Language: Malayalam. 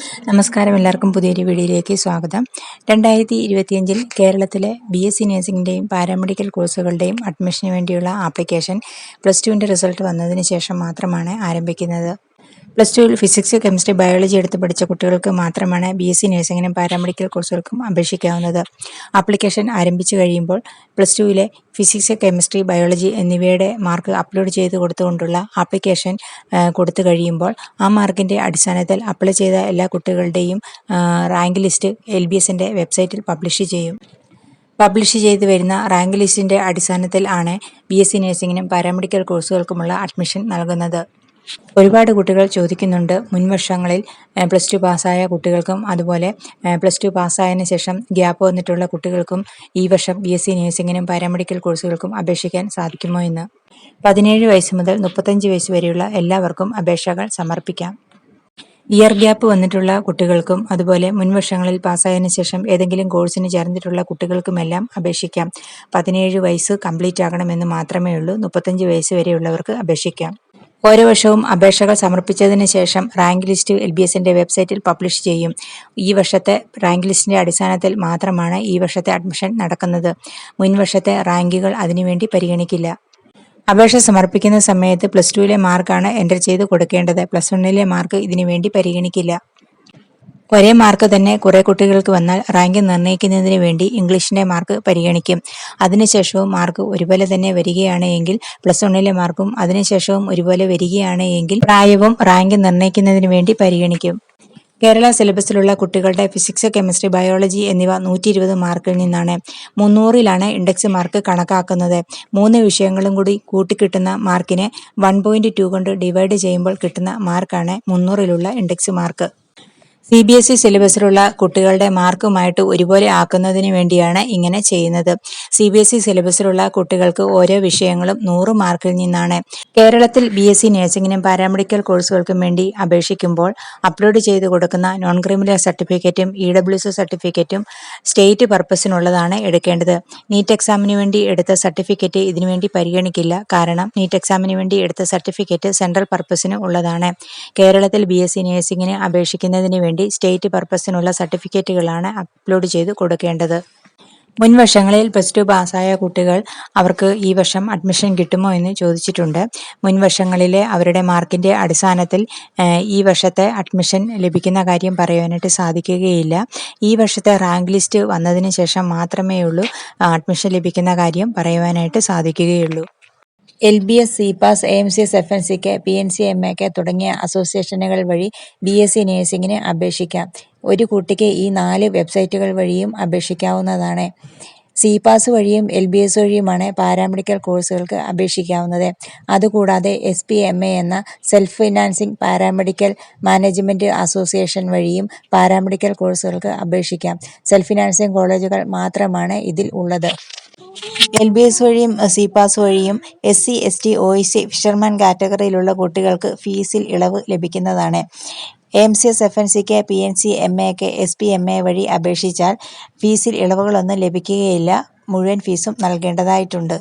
നമസ്കാരം. എല്ലാവർക്കും പുതിയൊരു വീഡിയോയിലേക്ക് സ്വാഗതം. രണ്ടായിരത്തി ഇരുപത്തിയഞ്ചിൽ കേരളത്തിലെ ബി എസ് സി നഴ്സിംഗിന്റെയും പാരാമെഡിക്കൽ കോഴ്സുകളുടെയും അഡ്മിഷന് വേണ്ടിയുള്ള ആപ്ലിക്കേഷൻ പ്ലസ് ടുവിന്റെ റിസൾട്ട് വന്നതിന് ശേഷം മാത്രമാണ് ആരംഭിക്കുന്നത്. പ്ലസ് ടുവിൽ ഫിസിക്സ് കെമിസ്ട്രി ബയോളജി എടുത്ത് പഠിച്ച കുട്ടികൾക്ക് മാത്രമാണ് ബി എസ് സി നഴ്സിംഗിനും പാരാമെഡിക്കൽ കോഴ്സുകൾക്കും അപേക്ഷിക്കാവുന്നത്. ആപ്ലിക്കേഷൻ ആരംഭിച്ചു കഴിയുമ്പോൾ പ്ലസ് ടുവിലെ ഫിസിക്സ് കെമിസ്ട്രി ബയോളജി എന്നിവയുടെ മാർക്ക് അപ്ലോഡ് ചെയ്ത് കൊടുത്തുകൊണ്ടുള്ള ആപ്ലിക്കേഷൻ കൊടുത്തു കഴിയുമ്പോൾ ആ മാർക്കിന്റെ അടിസ്ഥാനത്തിൽ അപ്ലൈ ചെയ്ത എല്ലാ കുട്ടികളുടെയും റാങ്ക് ലിസ്റ്റ് എൽ ബി എസിന്റെ വെബ്സൈറ്റിൽ പബ്ലിഷ് ചെയ്യും. പബ്ലിഷ് ചെയ്തു വരുന്ന റാങ്ക് ലിസ്റ്റിന്റെ അടിസ്ഥാനത്തിൽ ആണ് ബി എസ് സി നഴ്സിംഗിനും പാരാമെഡിക്കൽ കോഴ്സുകൾക്കുമുള്ള അഡ്മിഷൻ നൽകുന്നത്. ഒരുപാട് കുട്ടികൾ ചോദിക്കുന്നുണ്ട് മുൻവർഷങ്ങളിൽ പ്ലസ് ടു പാസ്സായ കുട്ടികൾക്കും അതുപോലെ പ്ലസ് ടു പാസ്സായതിനു ശേഷം ഗ്യാപ്പ് വന്നിട്ടുള്ള കുട്ടികൾക്കും ഈ വർഷം ബി എസ് സി നഴ്സിംഗിനും പാരാമെഡിക്കൽ കോഴ്സുകൾക്കും അപേക്ഷിക്കാൻ സാധിക്കുമോ എന്ന്. പതിനേഴ് വയസ്സ് മുതൽ മുപ്പത്തഞ്ച് വയസ്സ് വരെയുള്ള എല്ലാവർക്കും അപേക്ഷകൾ സമർപ്പിക്കാം. ഇയർ ഗ്യാപ്പ് വന്നിട്ടുള്ള കുട്ടികൾക്കും അതുപോലെ മുൻവർഷങ്ങളിൽ പാസ്സായതിനു ശേഷം ഏതെങ്കിലും കോഴ്സിന് ചേർന്നിട്ടുള്ള കുട്ടികൾക്കുമെല്ലാം അപേക്ഷിക്കാം. പതിനേഴ് വയസ്സ് കംപ്ലീറ്റ് ആകണമെന്ന് മാത്രമേ ഉള്ളൂ മുപ്പത്തഞ്ച് വയസ്സ് വരെയുള്ളവർക്ക് അപേക്ഷിക്കാം. ഓരോ വർഷവും അപേക്ഷകൾ സമർപ്പിച്ചതിന് ശേഷം റാങ്ക് ലിസ്റ്റ് എൽ ബി എസിന്റെ വെബ്സൈറ്റിൽ പബ്ലിഷ് ചെയ്യും. ഈ വർഷത്തെ റാങ്ക് ലിസ്റ്റിന്റെ അടിസ്ഥാനത്തിൽ മാത്രമാണ് ഈ വർഷത്തെ അഡ്മിഷൻ നടക്കുന്നത്. മുൻവർഷത്തെ റാങ്കുകൾ അതിനുവേണ്ടി പരിഗണിക്കില്ല. അപേക്ഷ സമർപ്പിക്കുന്ന സമയത്ത് പ്ലസ് ടുവിലെ മാർക്കാണ് എന്റർ ചെയ്ത് കൊടുക്കേണ്ടത്. പ്ലസ് വണ്ണിലെ മാർക്ക് ഇതിനുവേണ്ടി പരിഗണിക്കില്ല. ഒരേ മാർക്ക് തന്നെ കുറെ കുട്ടികൾക്ക് വന്നാൽ റാങ്ക് നിർണയിക്കുന്നതിന് വേണ്ടി ഇംഗ്ലീഷിന്റെ മാർക്ക് പരിഗണിക്കും. അതിനുശേഷവും മാർക്ക് ഒരുപോലെ തന്നെ വരികയാണ് എങ്കിൽ പ്ലസ് വണ്ണിലെ മാർക്കും അതിനുശേഷവും ഒരുപോലെ വരികയാണ് എങ്കിൽ പ്രായവും റാങ്ക് നിർണയിക്കുന്നതിന് വേണ്ടി പരിഗണിക്കും. കേരള സിലബസിലുള്ള കുട്ടികളുടെ ഫിസിക്സ് കെമിസ്ട്രി ബയോളജി എന്നിവ നൂറ്റി ഇരുപത് മാർക്കിൽ നിന്നാണ്. മുന്നൂറിലാണ് ഇൻഡെക്സ് മാർക്ക് കണക്കാക്കുന്നത്. മൂന്ന് വിഷയങ്ങളും കൂടി കൂട്ടിക്കിട്ടുന്ന മാർക്കിനെ വൺ പോയിന്റ് ടു കൊണ്ട് ഡിവൈഡ് ചെയ്യുമ്പോൾ കിട്ടുന്ന മാർക്കാണ് മുന്നൂറിലുള്ള index mark. C B S E സിലബസിലുള്ള കുട്ടികളുടെ മാർക്കുമായിട്ട് ഒരുപോലെ ആക്കുന്നതിന് വേണ്ടിയാണ് ഇങ്ങനെ ചെയ്യുന്നത്. സി ബി എസ് ഇ സിലബസിലുള്ള കുട്ടികൾക്ക് ഓരോ വിഷയങ്ങളും നൂറ് മാർക്കിൽ നിന്നാണ്. കേരളത്തിൽ ബി എസ് സി നഴ്സിംഗിനും പാരാമെഡിക്കൽ കോഴ്സുകൾക്കും വേണ്ടി അപേക്ഷിക്കുമ്പോൾ അപ്ലോഡ് ചെയ്ത് കൊടുക്കുന്ന നോൺ ക്രിമിനൽ സർട്ടിഫിക്കറ്റും ഇ ഡബ്ല്യു സി സർട്ടിഫിക്കറ്റും സ്റ്റേറ്റ് പർപ്പസിനുള്ളതാണ് എടുക്കേണ്ടത്. നീറ്റ് എക്സാമിന് വേണ്ടി എടുത്ത സർട്ടിഫിക്കറ്റ് ഇതിനുവേണ്ടി പരിഗണിക്കില്ല. കാരണം നീറ്റ് എക്സാമിന് വേണ്ടി എടുത്ത സർട്ടിഫിക്കറ്റ് സെൻട്രൽ പർപ്പസിന് ഉള്ളതാണ്. കേരളത്തിൽ ബി എസ് സി നഴ്സിംഗിന് അപേക്ഷിക്കുന്നതിന് വേണ്ടി വേണ്ടി സ്റ്റേറ്റ് പർപ്പസിനുള്ള സർട്ടിഫിക്കറ്റുകളാണ് അപ്ലോഡ് ചെയ്ത് കൊടുക്കേണ്ടത്. മുൻ വർഷങ്ങളിൽ പ്ലസ് ടു പാസ്സായ കുട്ടികൾ അവർക്ക് ഈ വർഷം അഡ്മിഷൻ കിട്ടുമോ എന്ന് ചോദിച്ചിട്ടുണ്ട്. മുൻ വർഷങ്ങളിലെ അവരുടെ മാർക്കിന്റെ അടിസ്ഥാനത്തിൽ ഈ വർഷത്തെ അഡ്മിഷൻ ലഭിക്കുന്ന കാര്യം പറയുവാനായിട്ട് സാധിക്കുകയില്ല. ഈ വർഷത്തെ റാങ്ക് ലിസ്റ്റ് വന്നതിന് ശേഷം മാത്രമേ ഉള്ളൂ അഡ്മിഷൻ ലഭിക്കുന്ന കാര്യം പറയുവാനായിട്ട് സാധിക്കുകയുള്ളൂ. L B S C pass A M C S F N സിക്ക് P N C M A K തുടങ്ങിയ അസോസിയേഷനുകൾ വഴി ബി എസ് സി നേഴ്സിംഗിന് അപേക്ഷിക്കാം. ഒരു കുട്ടിക്ക് ഈ നാല് വെബ്സൈറ്റുകൾ വഴിയും അപേക്ഷിക്കാവുന്നതാണ്. സി പാസ് വഴിയും എൽ ബി എസ് വഴിയുമാണ് പാരാമെഡിക്കൽ കോഴ്സുകൾക്ക് അപേക്ഷിക്കാവുന്നത്. അതുകൂടാതെ എസ് പി എം എ എന്ന self financing paramedical management association വഴിയും പാരാമെഡിക്കൽ കോഴ്സുകൾക്ക് അപേക്ഷിക്കാം. സെൽഫ് ഫിനാൻസിംഗ് കോളേജുകൾ മാത്രമാണ് ഇതിൽ ഉള്ളത്. എൽ ബി എസ് വഴിയും സി പാസ് വഴിയും S C S T O C fisherman കാറ്റഗറിയിലുള്ള കുട്ടികൾക്ക് ഫീസിൽ ഇളവ് ലഭിക്കുന്നതാണ്. M C S F N സിക്ക് പി എൻ സി എം എക്ക് എസ് പി എം എ വഴി അപേക്ഷിച്ചാൽ ഫീസിൽ ഇളവുകളൊന്നും ലഭിക്കുകയില്ല. മുഴുവൻ ഫീസും നൽകേണ്ടതായിട്ടുണ്ട്.